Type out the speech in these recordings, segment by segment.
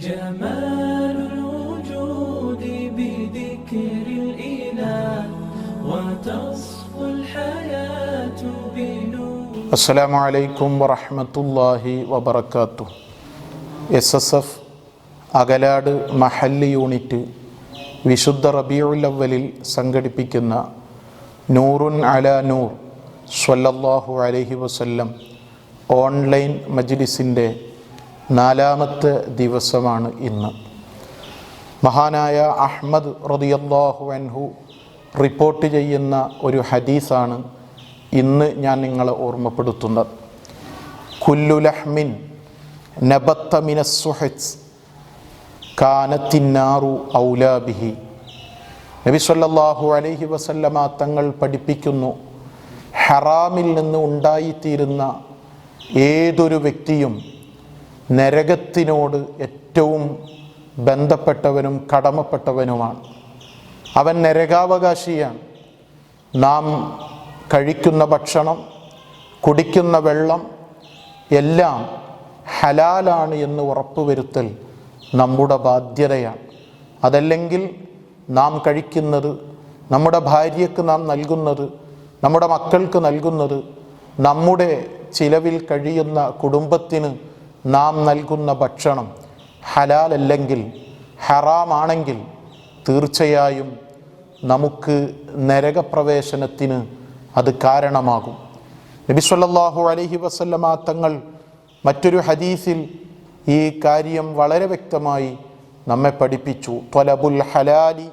جمال الوجود بذكر الإله وتصفو الحياة بنور അസ്സലാമു അലൈക്കും വറഹ്മത്തുള്ളാഹി വബറകാത്തു എസ് എസ് എഫ് അകലാട് മഹല്ല് യൂണിറ്റ് വിശുദ്ധ റബിയുൽ അവലിൽ സംഘടിപ്പിക്കുന്ന നൂറുൻ അല നൂർ സ്വല്ലല്ലാഹു അലൈഹി വസല്ലം ഓൺലൈൻ മജ്ലിസിൻ്റെ നാലാമത്തെ ദിവസമാണ് ഇന്ന്. മഹാനായ അഹ്മദ് റളിയല്ലാഹു അൻഹു റിപ്പോർട്ട് ചെയ്യുന്ന ഒരു ഹദീസാണ് ഇന്ന് ഞാൻ നിങ്ങളെ ഓർമ്മപ്പെടുത്തുന്നത്. കുല്ലു ലഹ്മിൻ നബത്ത മിനസ്സുഹസ് കാനത്തിന്നാറു ഔലാബിഹി നബി സല്ലാഹു അലൈഹി വസല്ലമ തങ്ങൾ പഠിപ്പിക്കുന്നു ഹറാമിൽ നിന്ന് ഉണ്ടായിത്തീരുന്ന ഏതൊരു വ്യക്തിയും നരകത്തിനോട് ഏറ്റവും ബന്ധപ്പെട്ടവനും കടമപ്പെട്ടവനുമാണ്. അവൻ നരകാവകാശിയാണ്. നാം കഴിക്കുന്ന ഭക്ഷണം കുടിക്കുന്ന വെള്ളം എല്ലാം ഹലാലാണ് എന്ന് ഉറപ്പുവരുത്തൽ നമ്മുടെ ബാധ്യതയാണ്. അതല്ലെങ്കിൽ നാം കഴിക്കുന്നത് നമ്മുടെ ഭാര്യയ്ക്ക് നാം നൽകുന്നത് നമ്മുടെ മക്കൾക്ക് നൽകുന്നത് നമ്മുടെ ചിലവിൽ കഴിയുന്ന കുടുംബത്തിന് നാം നൽകുന്ന ഭക്ഷണം ഹലാലല്ലെങ്കിൽ ഹറാമാണെങ്കിൽ തീർച്ചയായും നമുക്ക് നരകപ്രവേശനത്തിന് അത് കാരണമാകും. നബി സല്ലല്ലാഹു അലൈഹി വസല്ലമ തങ്ങൾ മറ്റൊരു ഹദീസിൽ ഈ കാര്യം വളരെ വ്യക്തമായി നമ്മെ പഠിപ്പിച്ചു. ത്വലബുൽ ഹലാലി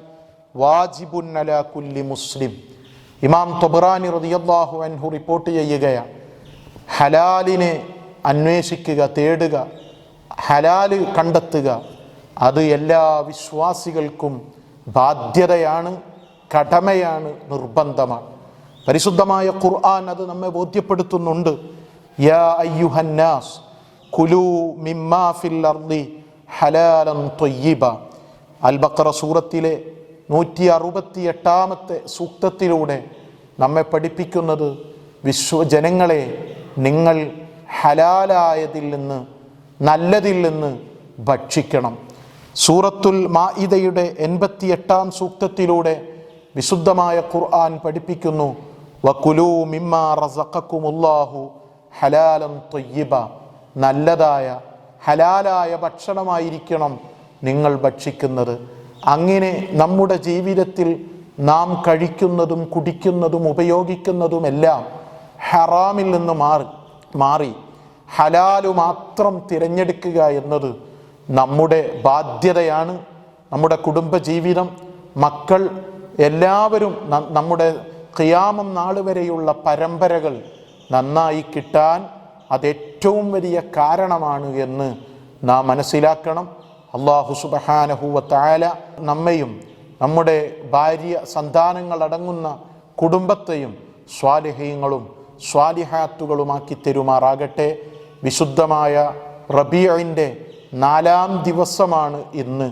വാജിബുൻ അലാ കുല്ലി മുസ്ലിം. ഇമാം തൊബറാനി റളിയല്ലാഹു അൻഹു റിപ്പോർട്ട് ചെയ്യുകയാണ്. ഹലാലിനെ അന്വേഷിക്കുക തേടുക ഹലാൽ കണ്ടെത്തുക അത് എല്ലാ വിശ്വാസികൾക്കും ബാധ്യതയാണ് കടമയാണ് നിർബന്ധമാണ്. പരിശുദ്ധമായ ഖുർആൻ അത് നമ്മെ ബോധ്യപ്പെടുത്തുന്നുണ്ട്. യാ അയ്യുഹന്നാസ് കുലു മിമ്മാ ഫിൽ അർദി ഹലാലൻ ത്വയ്യിബ അൽ സൂറത്തിലെ നൂറ്റി അറുപത്തി എട്ടാമത്തെ സൂക്തത്തിലൂടെ നമ്മെ പഠിപ്പിക്കുന്നത് വിശ്വ ജനങ്ങളെ നിങ്ങൾ ഹലാലായതിൽ നിന്ന് നല്ലതിൽ നിന്ന് ഭക്ഷിക്കണം. സൂറത്തുൽ മാഇദയുടെ എൺപത്തി എട്ടാം സൂക്തത്തിലൂടെ വിശുദ്ധമായ ഖുർആൻ പഠിപ്പിക്കുന്നു. വക്കുലു ഹലാലം ത്വയ്യിബ നല്ലതായ ഹലാലായ ഭക്ഷണമായിരിക്കണം നിങ്ങൾ ഭക്ഷിക്കുന്നത്. അങ്ങനെ നമ്മുടെ ജീവിതത്തിൽ നാം കഴിക്കുന്നതും കുടിക്കുന്നതും ഉപയോഗിക്കുന്നതുമെല്ലാം ഹറാമിൽ നിന്ന് മാറി. മാറി. ഹലാലു മാത്രം തിരഞ്ഞെടുക്കുക എന്നത് നമ്മുടെ ബാധ്യതയാണ്. നമ്മുടെ കുടുംബജീവിതം മക്കൾ എല്ലാവരും നമ്മുടെ ഖിയാമം നാൾ വരെയുള്ള പരമ്പരകൾ നന്നായി കിട്ടാൻ അതേറ്റവും വലിയ കാരണമാണ് എന്ന് നാം മനസ്സിലാക്കണം. അള്ളാഹു സുബഹാനഹുവ താല നമ്മയും നമ്മുടെ ഭാര്യ സന്താനങ്ങളടങ്ങുന്ന കുടുംബത്തെയും സ്വാലിഹ്യങ്ങളും സ്വാലിഹാത്തുകളുമാക്കി തരുമാറാകട്ടെ. വിശുദ്ധമായ റബീഇന്റെ നാലാം ദിവസമാണ് ഇന്ന്.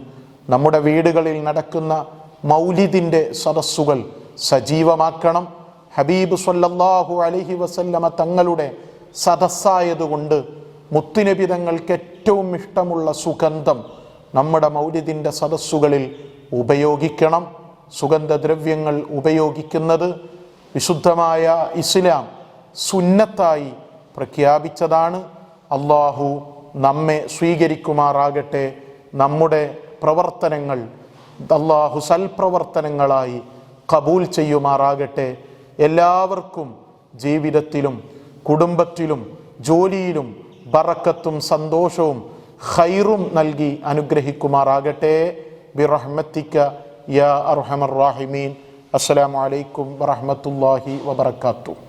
നമ്മുടെ വീടുകളിൽ നടക്കുന്ന മൗലിദിന്റെ സദസ്സുകൾ സജീവമാക്കണം. ഹബീബ് സല്ലല്ലാഹു അലഹി വസല്ലമ തങ്ങളുടെ സദസ്സായതുകൊണ്ട് മുത്തുനബി തങ്ങൾക്ക് ഏറ്റവും ഇഷ്ടമുള്ള സുഗന്ധം നമ്മുടെ മൗലിദിന്റെ സദസ്സുകളിൽ ഉപയോഗിക്കണം. സുഗന്ധദ്രവ്യങ്ങൾ ഉപയോഗിക്കുന്നത് വിശുദ്ധമായ ഇസ്ലാം സുന്നത്തായി പ്രഖ്യാപിച്ചതാണ്. അള്ളാഹു നമ്മെ സ്വീകരിക്കുമാറാകട്ടെ. നമ്മുടെ പ്രവർത്തനങ്ങൾ അള്ളാഹു സൽപ്രവർത്തനങ്ങളായി കബൂൽ ചെയ്യുമാറാകട്ടെ. എല്ലാവർക്കും ജീവിതത്തിലും കുടുംബത്തിലും ജോലിയിലും ബറക്കത്തും സന്തോഷവും ഖൈറും നൽകി അനുഗ്രഹിക്കുമാറാകട്ടെ. ബിറഹ്മത്തിക്ക യാ അർഹമർ റാഹിമീൻ. അസ്സലാമു അലൈക്കും വറഹ്മത്തുള്ളാഹി വബറകാതുഹു